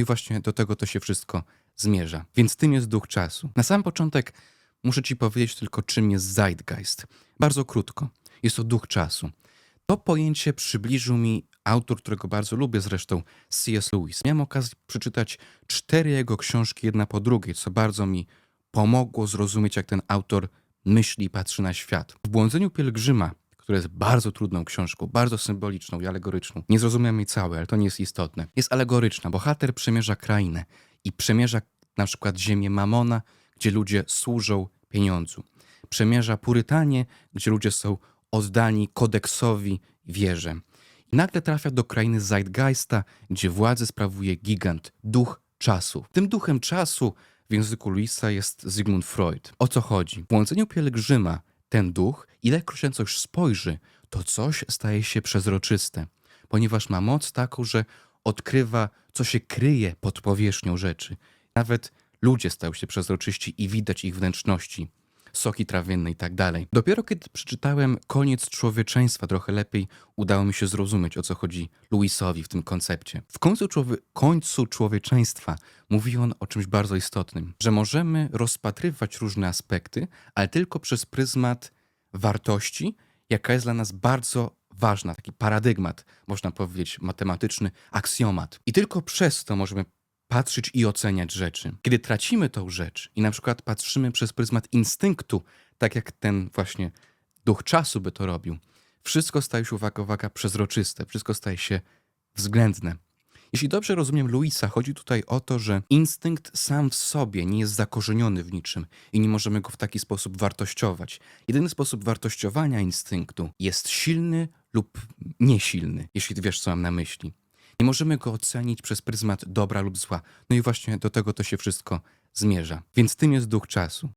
i właśnie do tego to się wszystko zmierza. Więc tym jest duch czasu. Na sam początek muszę ci powiedzieć tylko, czym jest Zeitgeist. Bardzo krótko. Jest to duch czasu. To pojęcie przybliżył mi autor, którego bardzo lubię zresztą, C.S. Lewis. Miałem okazję przeczytać cztery jego książki jedna po drugiej, co bardzo mi pomogło zrozumieć, jak ten autor myśli i patrzy na świat. W Błądzeniu Pielgrzyma, które jest bardzo trudną książką, bardzo symboliczną i alegoryczną, nie zrozumiałem jej całej, ale to nie jest istotne. Jest alegoryczna. Bohater przemierza krainę i przemierza na przykład ziemię Mamona, gdzie ludzie służą pieniądzu. Przemierza Purytanie, gdzie ludzie są oddani kodeksowi wierze. I nagle trafia do krainy Zeitgeista, gdzie władzę sprawuje gigant, duch czasu. Tym duchem czasu w języku Luisa jest Sigmund Freud. O co chodzi? W Błądzeniu Pielgrzyma ten duch, ilekroć na coś spojrzy, to coś staje się przezroczyste, ponieważ ma moc taką, że odkrywa, co się kryje pod powierzchnią rzeczy. Nawet ludzie stają się przezroczyści i widać ich wnętrzności soki trawienne i tak dalej. Dopiero kiedy przeczytałem Koniec człowieczeństwa trochę lepiej udało mi się zrozumieć, o co chodzi Luisowi w tym koncepcie. W końcu, człowie- końcu człowieczeństwa mówi on o czymś bardzo istotnym, że możemy rozpatrywać różne aspekty, ale tylko przez pryzmat wartości, jaka jest dla nas bardzo ważna, taki paradygmat, można powiedzieć, matematyczny aksjomat. I tylko przez to możemy patrzeć i oceniać rzeczy. Kiedy tracimy tą rzecz i na przykład patrzymy przez pryzmat instynktu, tak jak ten właśnie duch czasu by to robił, wszystko staje się, uwaga, uwaga, przezroczyste, wszystko staje się względne. Jeśli dobrze rozumiem Luisa, chodzi tutaj o to, że instynkt sam w sobie nie jest zakorzeniony w niczym i nie możemy go w taki sposób wartościować. Jedyny sposób wartościowania instynktu jest silny lub niesilny, jeśli wiesz, co mam na myśli. Nie możemy go ocenić przez pryzmat dobra lub zła. No i właśnie do tego to się wszystko zmierza. Więc tym jest duch czasu.